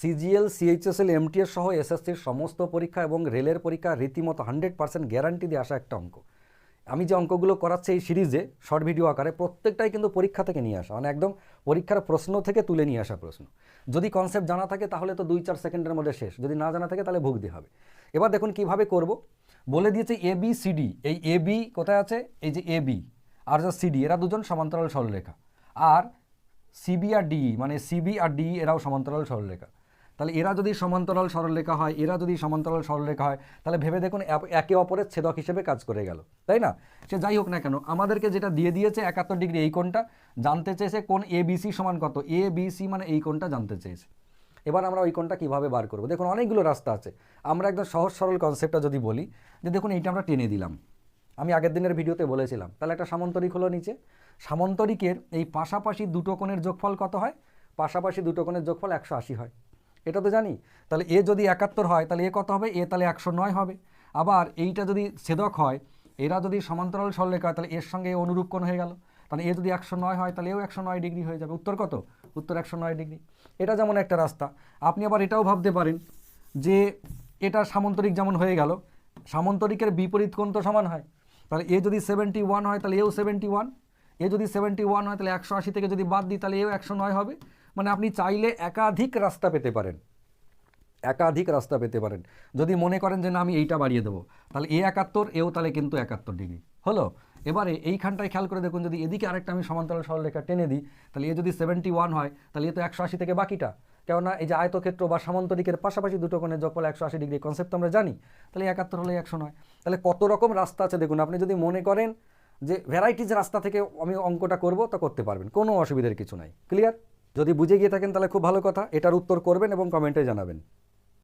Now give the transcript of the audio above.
CGL, CHSL, MTS সহ এসএসসির সমস্ত পরীক্ষা এবং রেলের পরীক্ষা রীতিমতো হান্ড্রেড পার্সেন্ট গ্যারান্টি দিয়ে আসা একটা অঙ্ক। আমি যে অঙ্কগুলো করাচ্ছি এই সিরিজে, শর্ট ভিডিও আকারে, প্রত্যেকটাই কিন্তু পরীক্ষা থেকে নিয়ে আসা। মানে একদম পরীক্ষার প্রশ্ন থেকে তুলে নিয়ে আসা প্রশ্ন। যদি কনসেপ্ট জানা থাকে, তাহলে তো দুই চার সেকেন্ডের মধ্যে শেষ। যদি না জানা থাকে, তাহলে ভুগতে হবে। এবার দেখুন কীভাবে করব। বলে দিয়েছে এ বি সিডি এই এ বি কোথায় আছে? এই যে এ বি আর যে সিডি এরা দুজন সমান্তরাল সরলরেখা। আর সিবি আর ডিই মানে সিবি আর ডিই এরাও সমান্তরাল সরলরেখা। তাহলে এরা যদি সমান্তরাল সরলরেখা হয়, এরা যদি সমান্তরাল সরলরেখা হয়, তাহলে ভেবে দেখুন একে অপরের ছেদক হিসেবে কাজ করে গেল, তাই না? সে যাই হোক না কেন, আমাদেরকে যেটা দিয়ে দিয়েছে একাত্তর ডিগ্রি এই কোণটা, জানতে চেয়েছে কোন এ বিসি সমান কত? এ বিসি মানে এই কোণটা জানতে চেয়েছে। এবার আমরা ওই কোণটা কীভাবে বার করব? দেখুন অনেকগুলো রাস্তা আছে। আমরা একদম সহজ সরল কনসেপ্টটা যদি বলি, যে দেখুন এইটা আমরা টেনে দিলাম। আমি আগের দিনের ভিডিওতে বলেছিলাম, তাহলে একটা সামন্তরিক হলো নিচে। সামন্তরিকের এই পাশাপাশি দুটো কোণের যোগফল কত হয়? পাশাপাশি দুটো কোণের যোগফল একশো আশি হয়। এটা তো জানি। তাহলে এ যদি একাত্তর হয়, তাহলে এ কত হবে? এ তাহলে একশো নয় হবে। আবার এইটা যদি ছেদক হয়, এরা যদি সমান্তরাল সরলরেখা হয়, তাহলে এর সঙ্গে অনুরূপ কোণ হয়ে গেল। তাহলে এ যদি একশো নয় হয়, তাহলে এও একশো নয় ডিগ্রি হয়ে যাবে। উত্তর কত? উত্তর একশো নয় ডিগ্রি। এটা যেমন একটা রাস্তা। আপনি আবার এটাও ভাবতে পারেন যে এটা সামন্তরিক যেমন হয়ে গেল, সামন্তরিকের বিপরীত কোণ তো সমান হয়। তাহলে এ যদি সেভেন্টি ওয়ান হয়, তাহলে এও সেভেন্টি ওয়ান এ যদি সেভেন্টি ওয়ান হয়, তাহলে একশো আশি থেকে যদি বাদ দিই, তাহলে এও একশো নয় হবে। মানে আপনি চাইলে একাধিক রাস্তা পেতে পারেন। একাধিক রাস্তা পেতে পারেন। যদি মনে করেন যে না, আমি এইটা বাড়িয়ে দেবো, তাহলে এ একাত্তর, এও তাহলে কিন্তু একাত্তর ডিগ্রি। হলো? এবারে এইখানটায় খেয়াল করে দেখুন, যদি এদিকে আরেকটা আমি সমান্তরাল সরলরেখা টেনে দিই, তাহলে এ যদি সেভেন্টি ওয়ান হয়, তাহলে এ তো একশো আশি থেকে বাকিটা। কেননা এই যে আয়তক্ষেত্র বা সামান্তরিকের পাশাপাশি দুটো কোণের যোগফল একশো আশি ডিগ্রি কনসেপ্ট আমরা জানি, তাহলে একাত্তর হলে একশো নয়। তাহলে কত রকম রাস্তা আছে দেখুন, আপনি যদি মনে করেন যে ভ্যারাইটিজ রাস্তা থেকে আমি অঙ্কটা করব, তা করতে পারবেন, কোনো অসুবিধার কিছু নাই। ক্লিয়ার যদি বুঝে গিয়ে থাকেন তাহলে খুব ভালো কথা এটার উত্তর করবেন এবং কমেন্টে জানাবেন।